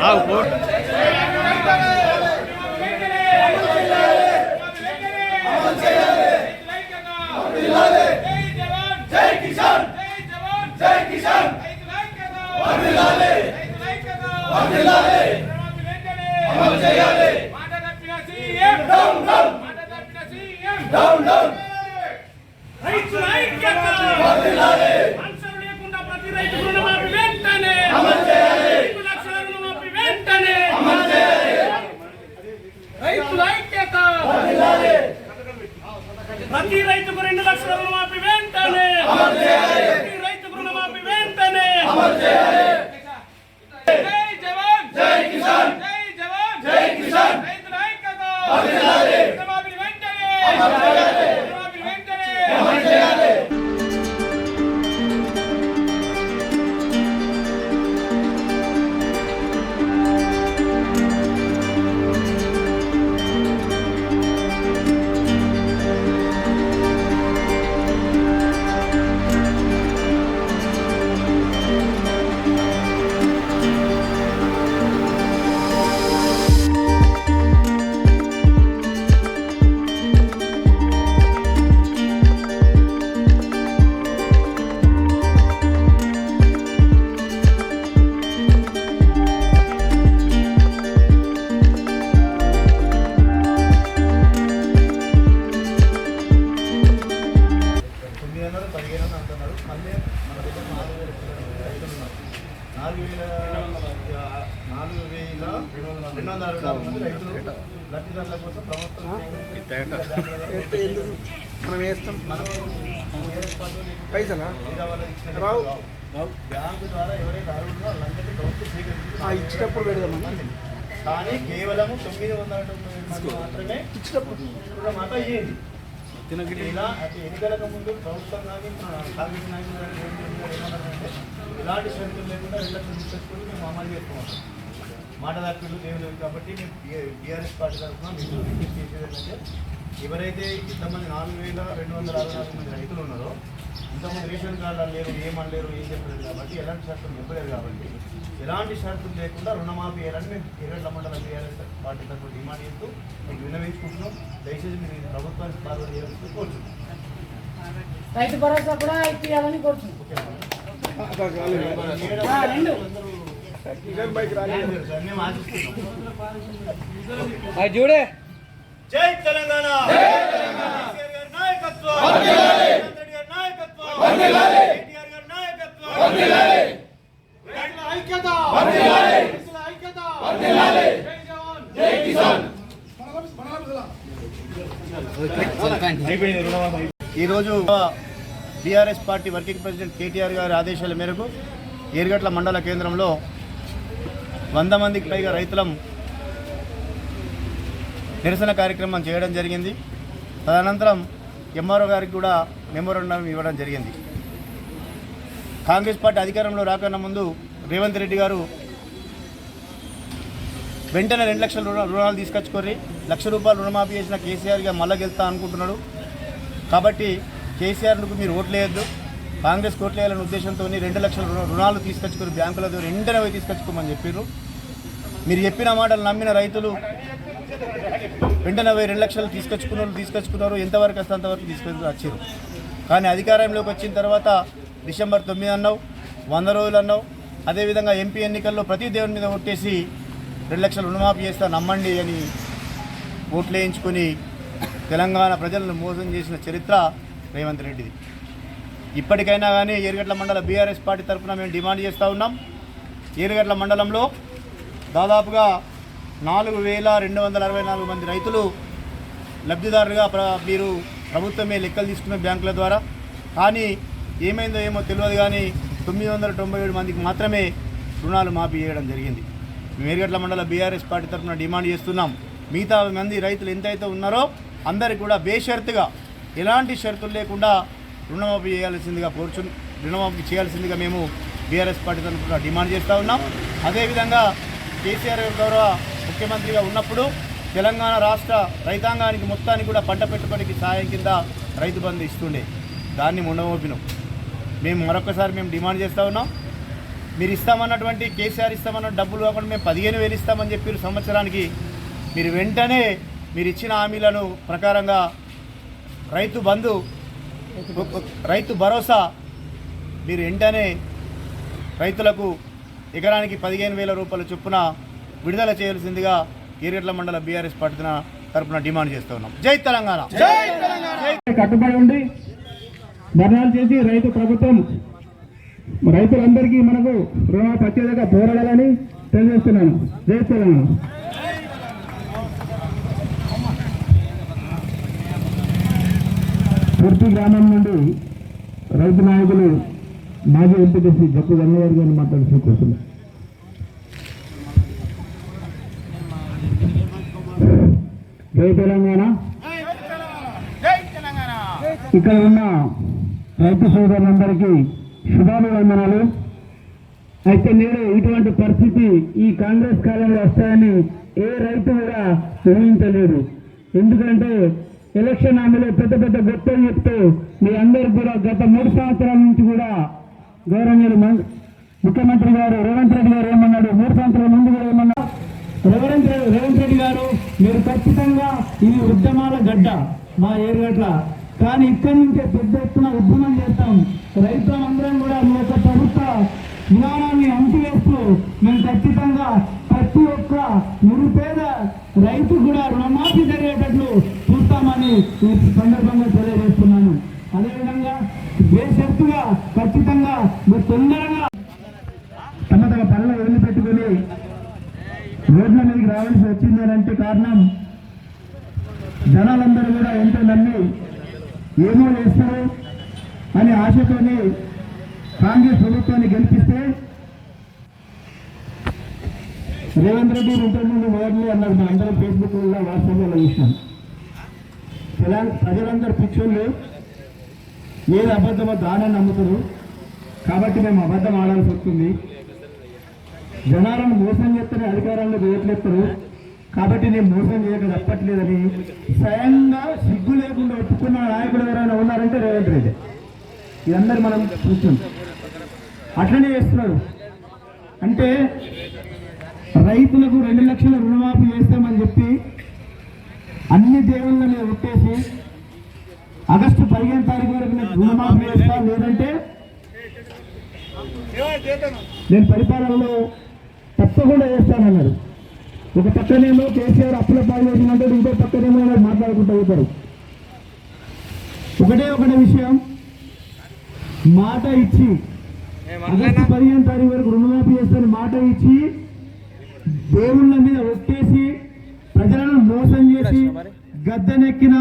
ஆ போட்டு రావు. బ్యాంకు ద్వారా ఎవరైతే వాళ్ళందరికీ స్వీకరిస్తుంది ఆ, ఇచ్చేటప్పుడు పెడదామన్నా కానీ కేవలం తొమ్మిది వందల తొంభై ఏడు మంది మాత్రమే ఇచ్చేటప్పుడు రుణమాట అయ్యేది ఇలా అటు ఎన్నికలకు ముందు ప్రభుత్వం కానీ కాంగ్రెస్ నాయకులు ఏమన్నారంటే ఇలాంటి షరతులు లేకుండా లక్షలు తీసుకొచ్చుకొని మేము అమలు చేస్తున్నాం. మాట దాఖలు దేవుడు కాబట్టి మేము బీఆర్ఎస్ పార్టీ తరఫున మీకు రిక్వెస్ట్ చేసేది ఏంటంటే ఎవరైతే ఇంతమంది నాలుగు వేల రెండు వందల అరవై నాలుగు మంది రైతులు ఉన్నారో ఇంతమంది రేషన్ కార్డులు లేరు ఏమనలేరు ఏం చెప్పలేదు కాబట్టి ఎలాంటి షరతులు చెప్పలేదు కాబట్టి ఎలాంటి షరతులు లేకుండా రుణమాఫీ చేయాలని మేము ఎర్రట్ల మండల బీఆర్ఎస్ పార్టీ తరఫున డిమాండ్ చేస్తూ మీకు విన్నవించుకుంటున్నాం. దయచేసి మీరు ప్రభుత్వానికి ఫార్వర్డ్ చేయాల్సి కోరుతున్నాం రైతు భరోసా కూడా ఇప్పించాలని కోరుతున్నాం చూడే జై తెలంగాణ కేసీఆర్ గారి నాయకత్వం రేవంత్ రెడ్డి గారి నాయకత్వం కేటీఆర్ గారి నాయకత్వం రైతుల ఐక్యత రైతుల ఐక్యత జై జవాన్ జై కిసాన్ ఈరోజు BRS party working president KTR గారి ఆదేశాల మేరకు ఏరుగట్ల మండల కేంద్రంలో వంద మందికి పైగా రైతులం నిరసన కార్యక్రమం చేయడం జరిగింది. తదనంతరం ఎంఆర్ఓ గారికి కూడా మెమోరండం ఇవ్వడం జరిగింది. కాంగ్రెస్ పార్టీ అధికారంలో రాకన్నా ముందు రేవంత్ రెడ్డి గారు వెంటనే రెండు లక్షల రుణాలు తీసుకొచ్చుకొని లక్ష రూపాయలు రుణమాఫీ చేసిన కేసీఆర్గా మళ్ళా గెలుస్తా అనుకుంటున్నాడు. కాబట్టి కేసీఆర్కు మీరు ఓట్లేయద్దు కాంగ్రెస్ ఓట్లేయాలనే ఉద్దేశంతో రెండు లక్షల రుణాలు తీసుకొచ్చుకుని బ్యాంకుల ద్వారా వెంటనే పోయి తీసుకొచ్చుకోమని చెప్పారు మీరు చెప్పిన మాటలు నమ్మిన రైతులు వెంటనే పోయి రెండు లక్షలు తీసుకొచ్చుకున్న వాళ్ళు తీసుకొచ్చుకున్నారు. ఎంతవరకు వస్తే అంతవరకు తీసుకొని వచ్చారు. కానీ అధికారంలోకి వచ్చిన తర్వాత డిసెంబర్ తొమ్మిది అన్నావు వంద రోజులు అన్నావు. అదేవిధంగా ఎంపీ ఎన్నికల్లో ప్రతి దేవుని మీద ఓట్టేసి రెండు లక్షలు రుణమాఫీ చేస్తా నమ్మండి అని ఓట్లు వేయించుకొని తెలంగాణ ప్రజలను మోసం చేసిన చరిత్ర రేవంత్ రెడ్డిది. ఇప్పటికైనా కానీ ఏరుగడ్ల మండల బీఆర్ఎస్ పార్టీ తరఫున మేము డిమాండ్ చేస్తూ ఉన్నాం. ఏరుగడ్ల మండలంలో దాదాపుగా నాలుగు వేల రెండు వందల అరవై నాలుగు మంది రైతులు లబ్ధిదారులుగా ప్ర మీరు ప్రభుత్వమే లెక్కలు తీసుకున్న బ్యాంకుల ద్వారా. కానీ ఏమైందో ఏమో తెలియదు కానీ తొమ్మిది వందల తొంభై ఏడు మందికి మాత్రమే రుణాలు మాఫీ చేయడం జరిగింది. మేరుగట్ల మండల బీఆర్ఎస్ పార్టీ తరఫున డిమాండ్ చేస్తున్నాం. మిగతా మంది రైతులు ఎంతైతే ఉన్నారో అందరికి కూడా బేషరతుగా ఎలాంటి షరతులు లేకుండా రుణమాఫీ చేయాల్సిందిగా కోరుచు రుణమాఫీ చేయాల్సిందిగా మేము బీఆర్ఎస్ పార్టీ తరఫున డిమాండ్ చేస్తూ ఉన్నాం. అదేవిధంగా కేసీఆర్ గౌరవ ముఖ్యమంత్రిగా ఉన్నప్పుడు తెలంగాణ రాష్ట్ర రైతాంగానికి మొత్తానికి కూడా పంట పెట్టుబడికి సహాయం కింద రైతు బంధు ఇస్తుండే. దాన్ని ముండమోపినాం. మేము మరొకసారి మేము డిమాండ్ చేస్తూ ఉన్నాం. మీరు ఇస్తామన్నటువంటి కేసీఆర్ ఇస్తామన్న డబ్బులు కాకుండా మేము పదిహేను వేలు ఇస్తామని చెప్పారు సంవత్సరానికి. మీరు వెంటనే మీరు ఇచ్చిన హామీలను ప్రకారంగా రైతు బంధు రైతు భరోసా మీరు వెంటనే రైతులకు ఎకరానికి పదిహేను వేల రూపాయల చొప్పున విడుదల చేయాల్సిందిగా గీరెట్ల మండల బీఆర్ఎస్ పట్టిన తరఫున డిమాండ్ చేస్తూ ఉన్నాం. జై తెలంగాణ! కట్టుబడి ఉండి ధర్నాలు చేసి రైతు ప్రభుత్వం రైతులందరికీ మనకు రుణమాఫీ వచ్చేదాకా పోరాడాలని తెలియజేస్తున్నాను. జై తెలంగాణ! స్ఫూర్తి గ్రామం నుండి రైతు నాయకులు మాజీ ఎంపీటీసీ జక్కు గంగవారి గారిని మాట్లాడుతూ కూర్చున్నారు తెలంగాణ జై తెలంగాణ. ఇక్కడ ఉన్న రైతు సోదరులందరికీ శుభాభివందనాలు. అయితే నేడు ఇటువంటి పరిస్థితి ఈ కాంగ్రెస్ కాలంలో వస్తాయని ఏ రైతు కూడా ఊహించలేదు. ఎందుకంటే ఎలక్షన్ హామీలో పెద్ద పెద్ద గొప్పలు చెప్తూ మీ అందరు కూడా గత మూడు సంవత్సరాల నుంచి కూడా గౌరవనీయులు ముఖ్యమంత్రి గారు రేవంత్ రెడ్డి గారు ఏమన్నాడు? మూడు సంవత్సరాల ముందు కూడా ఏమన్నా? రేవంత్ రేవంత్ రెడ్డి గారు మీరు ఖచ్చితంగా ఇది ఉద్యమాల గడ్డ మా ఏరుగట్ల కానీ ఇక్కడి నుంచే పెద్ద ఎత్తున ఉద్యమం చేస్తాం. రైతులందరం కూడా మీ యొక్క ప్రభుత్వ విధానాన్ని అంటివేస్తూ మేము ఖచ్చితంగా ప్రతి ఒక్క నిరుపేద రైతు కూడా ఈ సందర్భంగా తెలియజేస్తున్నాను. అదేవిధంగా బేషరతుగా ఖచ్చితంగా మీరు తొందరగా తమ తమ పనులు వదిలిపెట్టుకుని రోడ్ల మీదకి రావాల్సి వచ్చింది అంటే కారణం జనాలందరూ కూడా ఎంతో నమ్మి ఏమో చేస్తారు అని ఆశతోని కాంగ్రెస్ ప్రభుత్వాన్ని గెలిపిస్తే రేవంత్ రెడ్డి ఇంతకుముందు మొదలు అన్నారు. మన అందరం ఫేస్బుక్ వాట్సాప్లో వాట్సాప్ తెలంగాణ ప్రజలందరూ పిచ్చోళ్ళు? ఏది అబద్ధమో దానని నమ్ముతారు. కాబట్టి మేము అబద్ధం ఆడాల్సి వస్తుంది. జనాలను మోసం చేస్తేనే అధికారంలో వేయట్లేస్తారు. కాబట్టి నేను మోసం చేయక తప్పట్లేదని స్వయంగా సిగ్గు లేకుండా ఒప్పుకున్న నాయకుడు ఎవరైనా ఉన్నారంటే రేవంత్ రెడ్డి. ఇదందరూ మనం చూస్తాం అట్లనే చేస్తున్నారు. అంటే రైతులకు రెండు లక్షల రుణమాఫీ చేస్తామని చెప్పి అన్ని దేవుళ్ళని మీద ఒట్టేసి ఆగస్టు పదిహేను తారీఖు వరకు నేను రుణమాఫీ చేస్తాను లేదంటే నేను పరిపాలనలో తప్పకుండా చేస్తానన్నారు. ఒక పక్కనేమో కేసీఆర్ అప్పుల పాలు చేసినట్టు ఇంకో పక్కనేమో మాట్లాడుకుంటూ పోతారు ఒకటే ఒకటే విషయం మాట ఇచ్చి ఆగస్టు పదిహేను తారీఖు వరకు రుణమాఫీ చేస్తాను మాట ఇచ్చి దేవుళ్ళ మీద ఒట్టేసి మోసం చేసి గద్దెనెక్కిన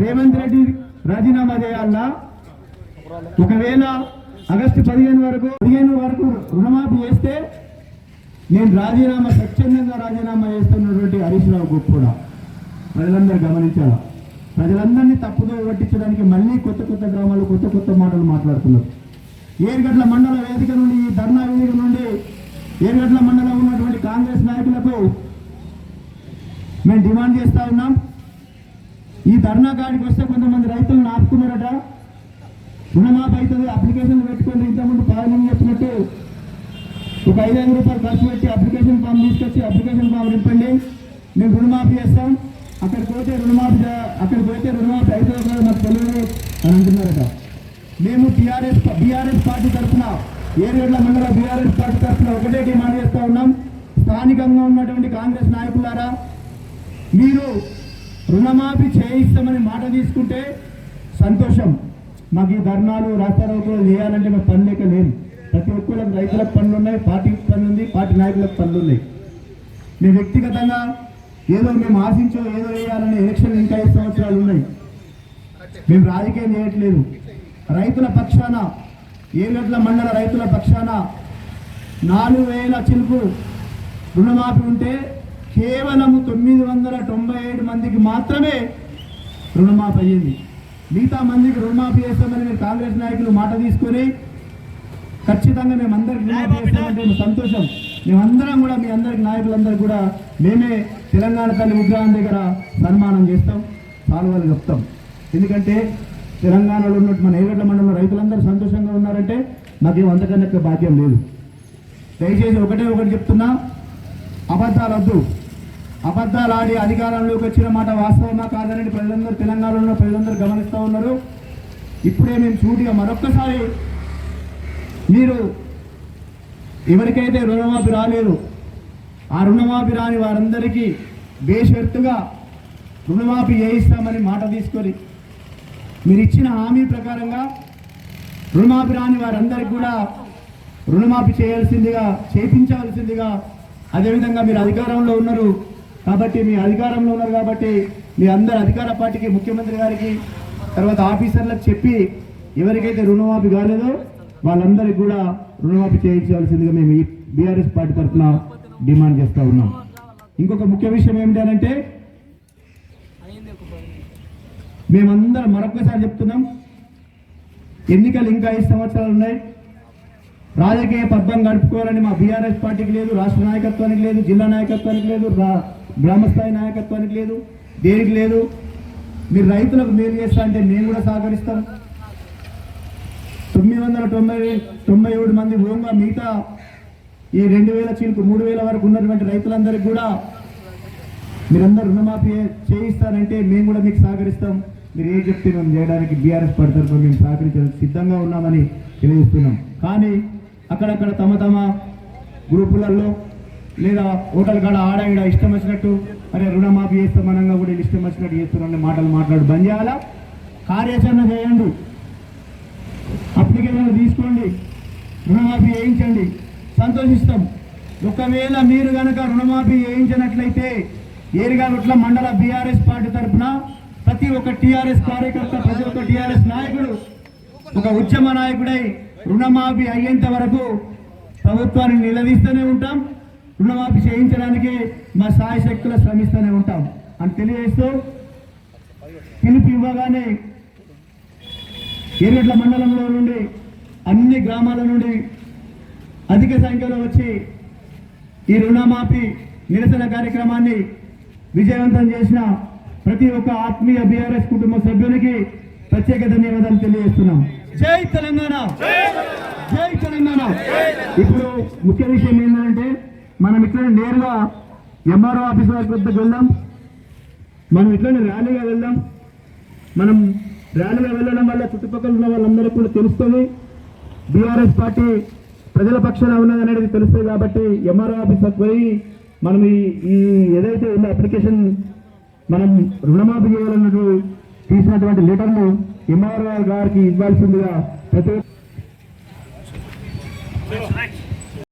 రేవంత్ రెడ్డి రాజీనామా చేయాలా? ఒకవేళ ఆగస్టు పదిహేను వరకు పదిహేను వరకు రుణమాఫీ చేస్తే నేను రాజీనామా స్వచ్ఛందంగా రాజీనామా చేస్తున్నటువంటి హరీష్ రావు కూడా. ప్రజలందరూ గమనించాలా? ప్రజలందరినీ తప్పుదో పట్టించడానికి మళ్ళీ కొత్త కొత్త గ్రామాలు కొత్త కొత్త మాటలు మాట్లాడుతున్నారు. ఏరుగడ్ల మండల వేదిక నుండి ఈ ధర్నా వేదిక నుండి ఏరుగడ్ల మండలం ఉన్నటువంటి కాంగ్రెస్ నాయకులకు మేము డిమాండ్ చేస్తూ ఉన్నాం. ఈ ధర్నా కాడికి వస్తే కొంతమంది రైతులను ఆపుకున్నారట. రుణమాఫీ అవుతుంది అప్లికేషన్ పెట్టుకొని ఇంతకుముందు పాలన చెప్పినట్టు ఒక ఐదు ఐదు రూపాయలు ఖర్చు పెట్టి అప్లికేషన్ ఫామ్ తీసుకొచ్చి అప్లికేషన్ ఫామ్ నింపండి మేము రుణమాఫీ చేస్తాం. అక్కడికి పోతే రుణమాఫీ అక్కడికి పోతే రుణమాఫీ అవుతుంది కదా మాకు తెలియదు అని అంటున్నారట. మేము టీఆర్ఎస్ బీఆర్ఎస్ పార్టీ తరఫున ఏరేళ్ళ మండల బీఆర్ఎస్ పార్టీ తరఫున ఒకటే డిమాండ్ చేస్తూ ఉన్నాం. స్థానికంగా ఉన్నటువంటి కాంగ్రెస్ నాయకులారా మీరు రుణమాఫీ చేయిస్తామని మాట తీసుకుంటే సంతోషం. మాకు ఈ ధర్నాలు రాస్తారోకులు చేయాలంటే మేము పని లేక లేదు. ప్రతి ఒక్కరికి రైతులకు పనులు ఉన్నాయి పార్టీకి పనులు ఉంది పార్టీ నాయకులకు పనులు ఉన్నాయి మీ వ్యక్తిగతంగా ఏదో మేము ఆశించో ఏదో వేయాలని ఎలక్షన్ ఇంకా ఐదు సంవత్సరాలు ఉన్నాయి. మేము రాజకీయం చేయట్లేదు. రైతుల పక్షాన ఏలట్ల మండల రైతుల పక్షాన నాలుగు వేల చిలుపు రుణమాఫీ ఉంటే కేవలము తొమ్మిది వందల తొంభై ఏడు మందికి మాత్రమే రుణమాఫీ అయ్యింది. మిగతా మందికి రుణమాఫీ చేస్తామని మీరు కాంగ్రెస్ నాయకులు మాట తీసుకొని ఖచ్చితంగా మేము అందరికి రుణమాఫీ చేస్తామంటే సంతోషం. మేమందరం కూడా మీ అందరికి నాయకులందరూ కూడా మేమే తెలంగాణ తల్లి విగ్రహం దగ్గర సన్మానం చేస్తాం సాల్వాలు చెప్తాం. ఎందుకంటే తెలంగాణలో ఉన్నట్టు మన ఏగడ్ల మండలంలో రైతులందరూ సంతోషంగా ఉన్నారంటే మాకేం అంతకన్నా భాగ్యం లేదు. దయచేసి ఒకటే ఒకటి చెప్తున్నా అబద్ధాలు వద్దు అబద్ధాలు ఆడి అధికారంలోకి వచ్చిన మాట వాస్తవమా కాదని ప్రజలందరూ తెలంగాణలో ఉన్న ప్రజలందరూ గమనిస్తూ ఉన్నారు. ఇప్పుడే మేము సూటిగా మరొక్కసారి మీరు ఎవరికైతే రుణమాఫీ రాలేదు ఆ రుణమాఫీ రాని వారందరికీ బేషరతుగా రుణమాఫీ చేయిస్తామని మాట తీసుకొని మీరు ఇచ్చిన హామీ ప్రకారంగా రుణమాఫీ రాని వారందరికీ కూడా రుణమాఫీ చేయాల్సిందిగా చేయించవలసిందిగా అదేవిధంగా మీరు అధికారంలో ఉన్నారు. కాబట్టి మీ అధికారంలో ఉన్నారు కాబట్టి మీ అందరు అధికార పార్టీకి ముఖ్యమంత్రి గారికి తర్వాత ఆఫీసర్లకు చెప్పి ఎవరికైతే రుణమాఫీ కాలేదో వాళ్ళందరికీ కూడా రుణమాఫీ చేయించవలసిందిగా మేము ఈ బీఆర్ఎస్ పార్టీ తరఫున డిమాండ్ చేస్తూ ఉన్నాం. ఇంకొక ముఖ్య విషయం ఏమిటంటే మేమందరం మరొకసారి చెప్తున్నాం ఎన్నికలు ఇంకా ఐదు సంవత్సరాలు ఉన్నాయి. రాజకీయ పబ్బం గడుపుకోవాలని మా బీఆర్ఎస్ పార్టీకి లేదు రాష్ట్ర నాయకత్వానికి లేదు జిల్లా నాయకత్వానికి లేదు రా- గ్రామస్థాయి నాయకత్వానికి లేదు దేనికి లేదు. మీరు రైతులకు మేలు చేస్తా అంటే మేము కూడా సహకరిస్తాం. తొమ్మిది వందల తొంభై తొంభై ఏడు మంది ఓంగా మిగతా ఈ రెండు వేల చీలకు మూడు వేల వరకు ఉన్నటువంటి రైతులందరికీ కూడా మీరందరూ రుణమాఫీ చేయిస్తారంటే మేము కూడా మీకు సహకరిస్తాం. మీరు ఏం చెప్తే మేము చేయడానికి బీఆర్ఎస్ పడతారు మేము సహకరించడానికి సిద్ధంగా ఉన్నామని తెలియజేస్తున్నాం. కానీ అక్కడక్కడ తమ తమ గ్రూపులలో లేదా హోటల్ కాడ ఆడ ఈడ ఇష్టం వచ్చినట్టు అరే రుణమాఫీ చేస్తామనంగా కూడా ఇష్టం వచ్చినట్టు చేస్తున్నారని మాటలు మాట్లాడు బంద్ చేయాలా? కార్యాచరణ చేయండి. అప్లికేషన్ తీసుకోండి. రుణమాఫీ చేయించండి. సంతోషిస్తాం. ఒకవేళ మీరు కనుక రుణమాఫీ చేయించినట్లయితే ఏరిగాగుట్ల మండల బీఆర్ఎస్ పార్టీ తరఫున ప్రతి ఒక్క టీఆర్ఎస్ కార్యకర్త ప్రతి ఒక్క టీఆర్ఎస్ నాయకుడు ఒక ఉద్యమ నాయకుడై రుణమాఫీ అయ్యేంత వరకు ప్రభుత్వాన్ని నిలదీస్తూనే ఉంటాం. రుణమాఫీ చేయించడానికి మా సాయ శక్తులు శ్రమిస్తూనే ఉంటాం. అని తెలియజేస్తూ పిలుపు ఇవ్వగానే ఏరుగడ్ల మండలంలో నుండి అన్ని గ్రామాల నుండి అధిక సంఖ్యలో వచ్చి ఈ రుణమాఫీ నిరసన కార్యక్రమాన్ని విజయవంతం చేసిన ప్రతి ఒక్క ఆత్మీయ బీఆర్ఎస్ కుటుంబ సభ్యునికి ప్రత్యేక ధన్యవాదాలు తెలియజేస్తున్నాం. జై తెలంగాణ! జై తెలంగాణ! ఇప్పుడు ముఖ్య విషయం ఏంటంటే మనం ఇట్లనే నేరుగా ఎంఆర్ఓ ఆఫీస్ వద్దకు వెళ్దాం. మనం ఇట్లనే ర్యాలీగా వెళ్దాం. మనం ర్యాలీగా వెళ్ళడం వల్ల చుట్టుపక్కల ఉన్న వాళ్ళందరికీ కూడా తెలుస్తుంది. బీఆర్ఎస్ పార్టీ ప్రజల పక్షాన ఉన్నది అనేది తెలుస్తుంది కాబట్టి ఎంఆర్ఓ ఆఫీస్ పోయి మనం ఈ ఈ ఏదైతే ఉన్న అప్లికేషన్ మనం రుణమాఫీ చేయాలన్నట్టు తీసినటువంటి లెటర్ను ఎంఆర్ఓ గారికి ఇవ్వాల్సిందిగా ప్రతి